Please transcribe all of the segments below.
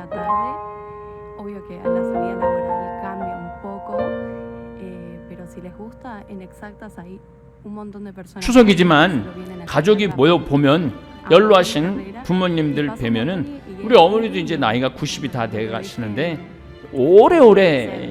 media tarde. Obvio que a la salida laboral cambia un poco, eh, pero si les gusta, en exactas hay un montón de personas. 추석이지만 가족이. 모여 보면 연로하신 부모님들 뵈면은 우리 어머니도 이제 나이가 90이 다 돼 가시는데 오래오래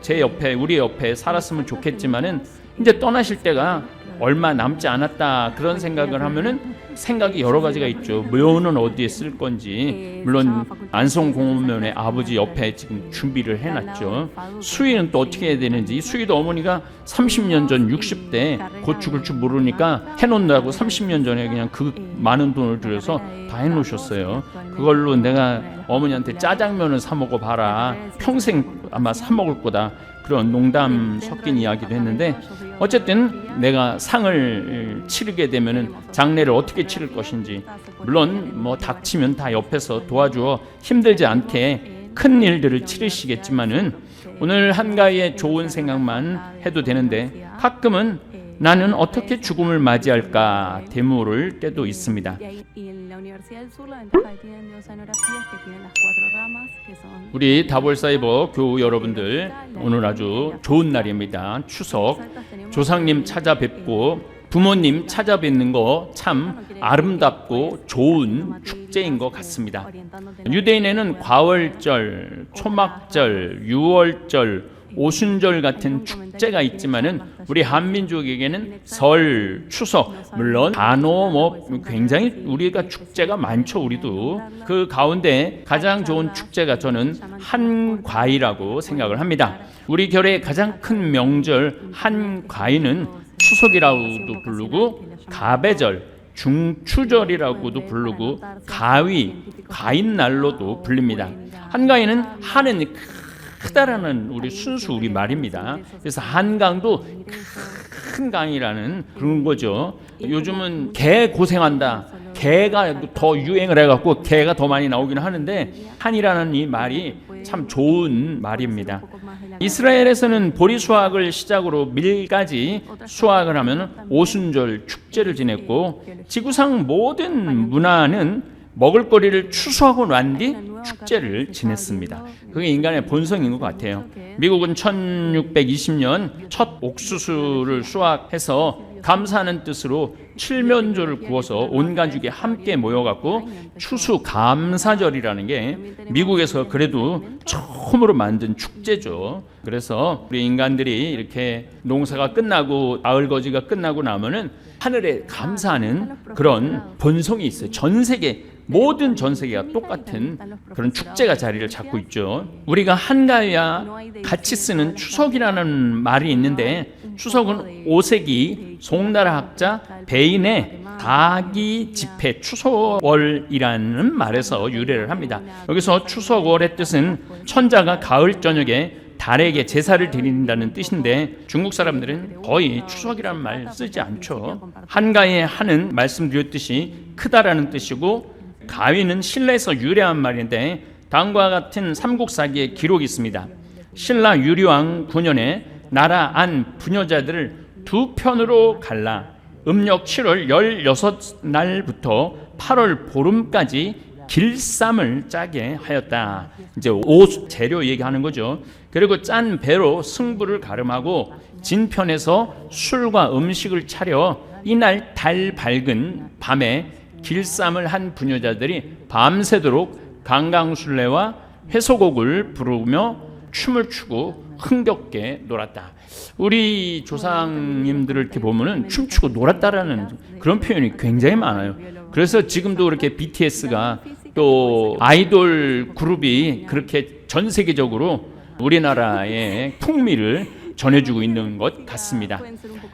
제 옆에 우리 옆에 살았으면 좋겠지만은 이제 떠나실 때가 얼마 남지 않았다 그런 생각을 하면은 생각이 여러 가지가 있죠. 묘는 어디에 쓸 건지 물론 안성공원면에 아버지 옆에 지금 준비를 해놨죠. 수위는 또 어떻게 해야 되는지 수위도 어머니가 30년 전 60대 곧 죽을 줄 모르니까 해놓는다고 30년 전에 그냥 그 많은 돈을 들여서 다 해놓으셨어요. 그걸로 내가 어머니한테 짜장면을 사 먹어 봐라. 평생 아마 사 먹을 거다. 그런 농담 섞인 이야기도 했는데 어쨌든 내가 상을 치르게 되면은 장례를 어떻게 치를 것인지 물론 뭐 닥치면 다 옆에서 도와주어 힘들지 않게 큰 일들을 치르시겠지만은 오늘 한가위의 좋은 생각만 해도 되는데 가끔은 나는 어떻게 죽음을 맞이할까 되물을 때도 있습니다. 우리 다볼사이버 교우 여러분들 오늘 아주 좋은 날입니다. 추석 조상님 찾아뵙고 부모님 찾아뵙는 거 참 아름답고 좋은 축제인 것 같습니다. 유대인에는 과월절, 초막절, 유월절, 오순절 같은 축제가 있지만은 우리 한민족에게는 설, 추석 물론 단오 뭐 굉장히 우리가 축제가 많죠 우리도 그 가운데 가장 좋은 축제가 저는 한과이라고 생각을 합니다. 우리 결의 가장 큰 명절 한과이는 추석이라고도 부르고 가배절 중추절이라고도 부르고 가위 가인날로도 불립니다. 한가위는 한은 크다라는 우리 순수 우리 말입니다. 그래서 한강도 큰 강이라는 그런 거죠. 요즘은 개 고생한다. 개가 더 유행을 해갖고 개가 더 많이 나오긴 하는데 한이라는 이 말이 참 좋은 말입니다. 이스라엘에서는 보리 수확을 시작으로 밀까지 수확을 하면 오순절 축제를 지냈고 지구상 모든 문화는 먹을거리를 추수하고 난 뒤 축제를 지냈습니다. 그게 인간의 본성인 것 같아요. 미국은 1620년 첫 옥수수를 수확해서 감사하는 뜻으로 칠면조를 구워서 온 가족이 함께 모여갖고 추수 감사절이라는 게 미국에서 그래도 처음으로 만든 축제죠. 그래서 우리 인간들이 이렇게 농사가 끝나고 아을 거지가 끝나고 나면은 하늘에 감사하는 그런 본성이 있어요. 전 세계 모든 전 세계가 똑같은 그런 축제가 자리를 잡고 있죠. 우리가 한가위와 같이 쓰는 추석이라는 말이 있는데 추석은 5세기 송나라 학자 베인의 다기 집회 추석월이라는 말에서 유래를 합니다. 여기서 추석월의 뜻은 천자가 가을 저녁에 달에게 제사를 드린다는 뜻인데 중국 사람들은 거의 추석이라는 말 쓰지 않죠. 한가의 한은 말씀드렸듯이 크다라는 뜻이고 가위는 신라에서 유래한 말인데 다음과 같은 삼국사기에 기록이 있습니다. 신라 유리왕 9년에 나라 안 부녀자들을 두 편으로 갈라 음력 7월 16날부터 8월 보름까지 길쌈을 짜게 하였다. 이제 옷 재료 얘기하는 거죠. 그리고 짠 배로 승부를 가름하고 진편에서 술과 음식을 차려 이날 달 밝은 밤에 길쌈을 한 부녀자들이 밤새도록 강강술래와 회소곡을 부르며 춤을 추고 흥겹게 놀았다. 우리 조상님들을 이렇게 보면은 춤추고 놀았다라는 그런 표현이 굉장히 많아요. 그래서 지금도 그렇게 BTS가 또 아이돌 그룹이 그렇게 전 세계적으로 우리나라의 풍미를 전해주고 있는 것 같습니다.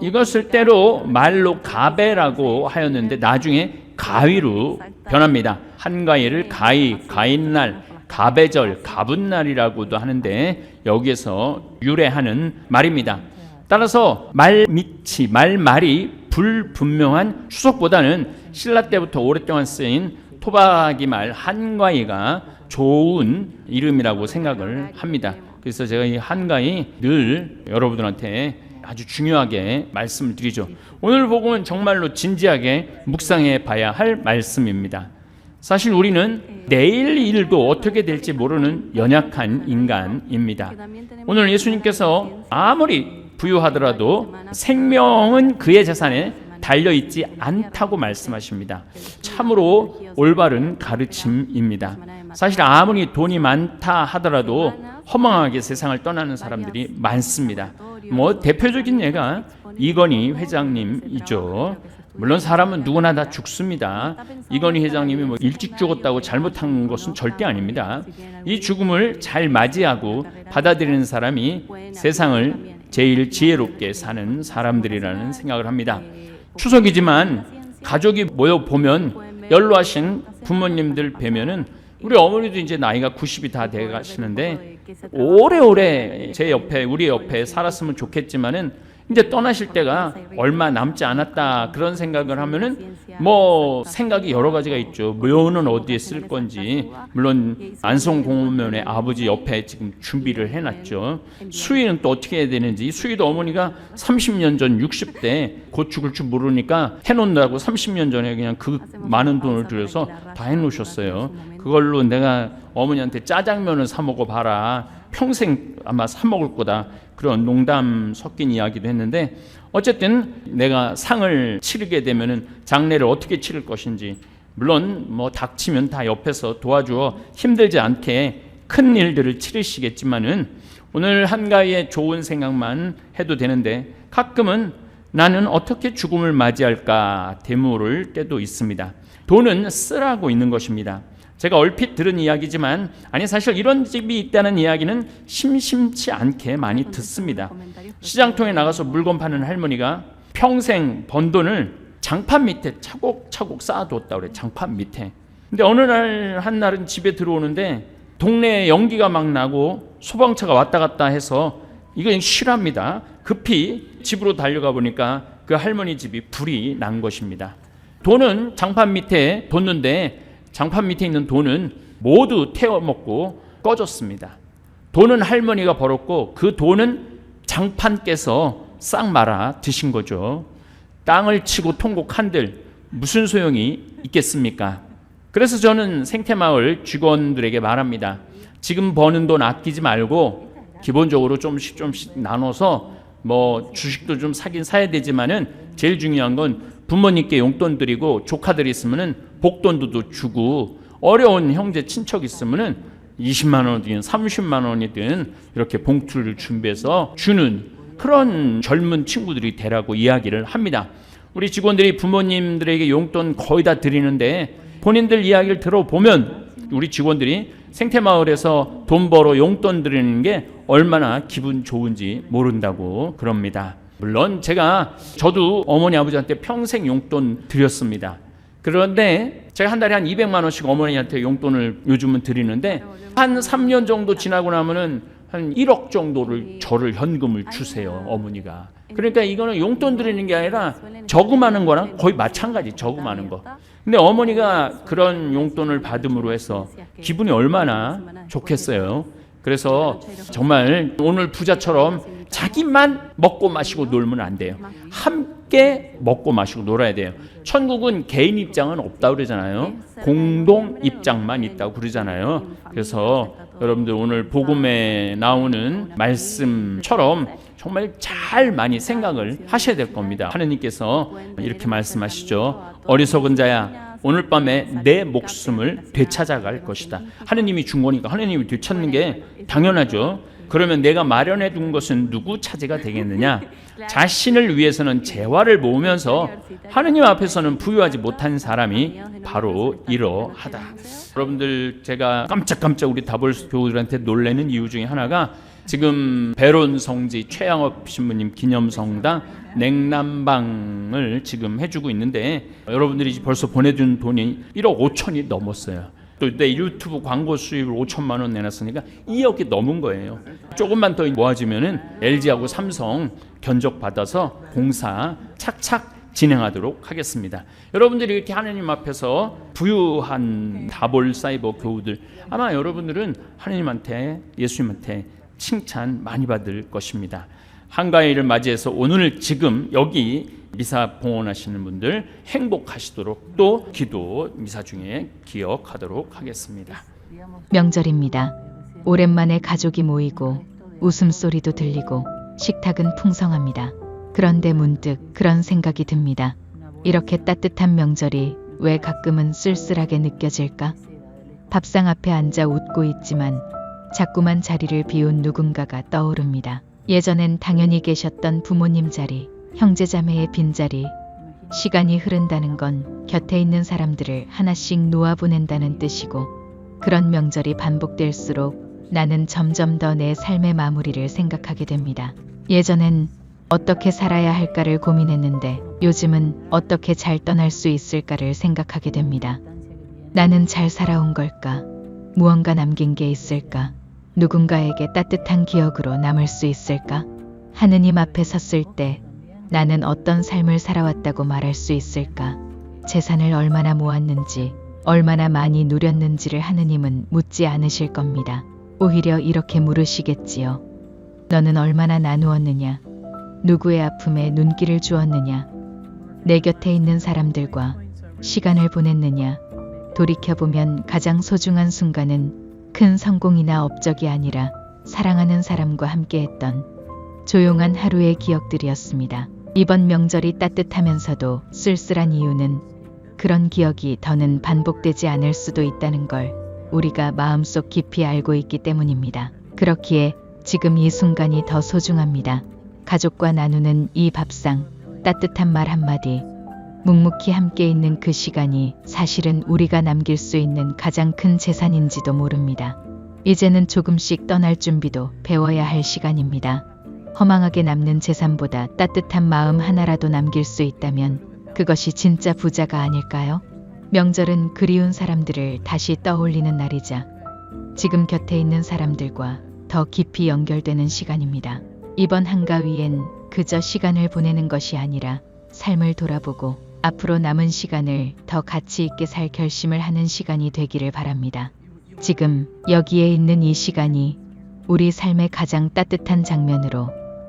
이것을 때로 말로 가베라고 하였는데 나중에 가위로 변합니다. 한가위를 가위, 가인날, 가배절, 가분날이라고도 하는데 여기에서 유래하는 말입니다. 따라서 말밑이 말말이 불분명한 추석보다는 신라 때부터 오랫동안 쓰인 토박이 말 한가위가 좋은 이름이라고 생각을 합니다. 그래서 제가 이 한가위 늘 여러분들한테 아주 중요하게 말씀을 드리죠. 오늘 복음은 정말로 진지하게 묵상해 봐야 할 말씀입니다. 사실 우리는 내일 일도 어떻게 될지 모르는 연약한 인간입니다. 오늘 예수님께서 아무리 부유하더라도 생명은 그의 재산에 달려 있지 않다고 말씀하십니다. 참으로 올바른 가르침입니다. 사실 아무리 돈이 많다 하더라도 허망하게 세상을 떠나는 사람들이 많습니다. 뭐 대표적인 예가 이건희 회장님이죠. 물론 사람은 누구나 다 죽습니다. 이건희 회장님이 뭐 일찍 죽었다고 잘못한 것은 절대 아닙니다. 이 죽음을 잘 맞이하고 받아들이는 사람이 세상을 제일 지혜롭게 사는 사람들이라는 생각을 합니다. 추석이지만 가족이 모여 보면 연로하신 부모님들 뵈면은 우리 어머니도 이제 나이가 90이 다 돼 가시는데 오래오래 제 옆에 우리 옆에 살았으면 좋겠지만은 이제 떠나실 때가 얼마 남지 않았다 그런 생각을 하면은 뭐 생각이 여러 가지가 있죠. 묘는 어디에 쓸 건지 물론 안성공원면에 아버지 옆에 지금 준비를 해놨죠. 수위는 또 어떻게 해야 되는지 수위도 어머니가 30년 전 60대 곧 죽을 줄 모르니까 해놓는다고 30년 전에 그냥 그 많은 돈을 들여서 다 해놓으셨어요. 그걸로 내가 어머니한테 짜장면을 사 먹어 봐라. 평생 아마 사 먹을 거다. 그런 농담 섞인 이야기도 했는데 어쨌든 내가 상을 치르게 되면은 장례를 어떻게 치를 것인지 물론 뭐 닥치면 다 옆에서 도와주어 힘들지 않게 큰 일들을 치르시겠지만은 오늘 한가위의 좋은 생각만 해도 되는데 가끔은 나는 어떻게 죽음을 맞이할까 되물을 때도 있습니다. 돈은 쓰라고 있는 것입니다. 제가 얼핏 들은 이야기지만 아니 사실 이런 집이 있다는 이야기는 심심치 않게 많이 듣습니다. 시장통에 나가서 물건 파는 할머니가 평생 번 돈을 장판 밑에 차곡차곡 쌓아뒀다 그래 장판 밑에. 근데 어느 날 한 날은 집에 들어오는데 동네에 연기가 막 나고 소방차가 왔다 갔다 해서 이거 실합니다. 급히 집으로 달려가 보니까 그 할머니 집이 불이 난 것입니다. 돈은 장판 밑에 뒀는데 장판 밑에 있는 돈은 모두 태워 먹고 꺼졌습니다. 돈은 할머니가 벌었고 그 돈은 장판께서 싹 말아 드신 거죠. 땅을 치고 통곡 한들 무슨 소용이 있겠습니까? 그래서 저는 생태마을 직원들에게 말합니다. 지금 버는 돈 아끼지 말고 기본적으로 좀씩 좀씩 나눠서 뭐 주식도 좀 사긴 사야 되지만은 제일 중요한 건 부모님께 용돈 드리고 조카들 있으면은 복돈도 주고 어려운 형제 친척 있으면은 20만 원이든 30만 원이든 이렇게 봉투를 준비해서 주는 그런 젊은 친구들이 되라고 이야기를 합니다. 우리 직원들이 부모님들에게 용돈 거의 다 드리는데 본인들 이야기를 들어보면 우리 직원들이 생태마을에서 돈 벌어 용돈 드리는 게 얼마나 기분 좋은지 모른다고 그럽니다. 물론 제가 저도 어머니 아버지한테 평생 용돈 드렸습니다. 그런데 제가 한 달에 한 200만 원씩 어머니한테 용돈을 요즘은 드리는데 한 3년 정도 지나고 나면은 한 1억 정도를 저를 현금을 주세요 어머니가. 그러니까 이거는 용돈 드리는 게 아니라 저금하는 거랑 거의 마찬가지 저금하는 거. 근데 어머니가 그런 용돈을 받음으로 해서 기분이 얼마나 좋겠어요. 그래서 정말 오늘 부자처럼 자기만 먹고 마시고 놀면 안 돼요. 함께 먹고 마시고 놀아야 돼요. 천국은 개인 입장은 없다 그러잖아요. 공동 입장만 있다고 그러잖아요. 그래서 여러분들 오늘 복음에 나오는 말씀처럼 정말 잘 많이 생각을 하셔야 될 겁니다. 하느님께서 이렇게 말씀하시죠. 어리석은 자야 오늘 밤에 내 목숨을 되찾아갈 것이다. 하느님이 준 거니까 하느님이 되찾는 게 당연하죠. 그러면 내가 마련해 둔 것은 누구 차지가 되겠느냐? 자신을 위해서는 재화를 모으면서 하느님 앞에서는 부유하지 못한 사람이 바로 이러하다. 여러분들 제가 깜짝깜짝 우리 다볼스 교우들한테 놀래는 이유 중에 하나가 지금 배론 성지 최양업 신부님 기념성당 냉남방을 지금 해주고 있는데 여러분들이 벌써 보내준 돈이 1억 5천이 넘었어요. 또 내 유튜브 광고 수입을 5천만 원 내놨으니까 2억이 넘은 거예요. 조금만 더 모아지면은 LG하고 삼성 견적 받아서 공사 착착 진행하도록 하겠습니다. 여러분들이 이렇게 하나님 앞에서 부유한 다볼 사이버 교우들 아마 여러분들은 하나님한테 예수님한테 칭찬 많이 받을 것입니다. 한가위를 맞이해서 오늘 지금 여기 미사 봉헌하시는 분들 행복하시도록 또 기도 미사 중에 기억하도록 하겠습니다. 명절입니다. 오랜만에 가족이 모이고 웃음소리도 들리고 식탁은 풍성합니다. 그런데 문득 그런 생각이 듭니다. 이렇게 따뜻한 명절이 왜 가끔은 쓸쓸하게 느껴질까? 밥상 앞에 앉아 웃고 있지만 자꾸만 자리를 비운 누군가가 떠오릅니다. 예전엔 당연히 계셨던 부모님 자리, 형제자매의 빈자리. 시간이 흐른다는 건 곁에 있는 사람들을 하나씩 놓아보낸다는 뜻이고 그런 명절이 반복될수록 나는 점점 더 내 삶의 마무리를 생각하게 됩니다. 예전엔 어떻게 살아야 할까를 고민했는데 요즘은 어떻게 잘 떠날 수 있을까를 생각하게 됩니다. 나는 잘 살아온 걸까? 무언가 남긴 게 있을까? 누군가에게 따뜻한 기억으로 남을 수 있을까? 하느님 앞에 섰을 때 나는 어떤 삶을 살아왔다고 말할 수 있을까? 재산을 얼마나 모았는지, 얼마나 많이 누렸는지를 하느님은 묻지 않으실 겁니다. 오히려 이렇게 물으시겠지요. 너는 얼마나 나누었느냐? 누구의 아픔에 눈길을 주었느냐? 내 곁에 있는 사람들과 시간을 보냈느냐? 돌이켜보면 가장 소중한 순간은 큰 성공이나 업적이 아니라 사랑하는 사람과 함께했던 조용한 하루의 기억들이었습니다. 이번 명절이 따뜻하면서도 쓸쓸한 이유는 그런 기억이 더는 반복되지 않을 수도 있다는 걸 우리가 마음속 깊이 알고 있기 때문입니다. 그렇기에 지금 이 순간이 더 소중합니다. 가족과 나누는 이 밥상, 따뜻한 말 한마디, 묵묵히 함께 있는 그 시간이 사실은 우리가 남길 수 있는 가장 큰 재산인지도 모릅니다. 이제는 조금씩 떠날 준비도 배워야 할 시간입니다. 허망하게 남는 재산보다 따뜻한 마음 하나라도 남길 수 있다면 그것이 진짜 부자가 아닐까요? 명절은 그리운 사람들을 다시 떠올리는 날이자 지금 곁에 있는 사람들과 더 깊이 연결되는 시간입니다. 이번 한가위엔 그저 시간을 보내는 것이 아니라 삶을 돌아보고 앞으로 남은 시간을 더 가치 있게 살 결심을 하는 시간이 되기를 바랍니다. 지금 여기에 있는 이 시간이 우리 삶의 가장 따뜻한 장면으로